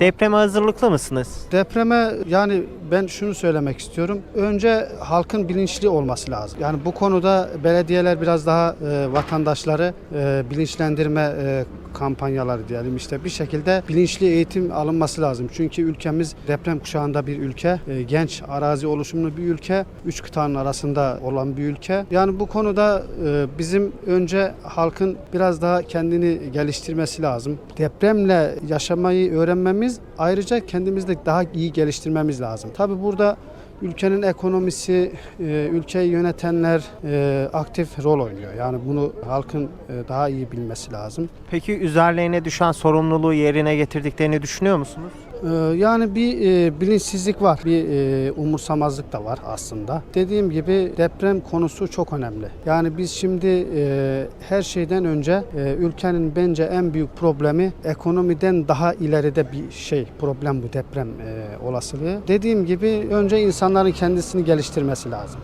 Depreme hazırlıklı mısınız? Depreme yani ben şunu söylemek istiyorum. Önce halkın bilinçli olması lazım. Yani bu konuda belediyeler biraz daha e, vatandaşları e, bilinçlendirme e, kampanyaları diyelim işte bir şekilde bilinçli eğitim alınması lazım. Çünkü ülkemiz deprem kuşağında bir ülke, e, genç arazi oluşumlu bir ülke, üç kıtanın arasında olan bir ülke. Yani bu konuda e, bizim önce halkın biraz daha kendini geliştirmesi lazım. Depremle yaşamayı öğrenmemiz ayrıca kendimizde daha iyi geliştirmemiz lazım. Tabii burada ülkenin ekonomisi, e, ülkeyi yönetenler e, aktif rol oynuyor. Yani bunu halkın e, daha iyi bilmesi lazım. Peki üzerlerine düşen sorumluluğu yerine getirdiklerini düşünüyor musunuz? Ee, Yani bir e, bilinçsizlik var, bir e, umursamazlık da var aslında. Dediğim gibi deprem konusu çok önemli. Yani biz şimdi e, her şeyden önce ülkenin bence en büyük problemi ekonomiden daha ileride bir şey, problem bu deprem olasılığı. Dediğim gibi önce insanların kendisini geliştirmesi lazım.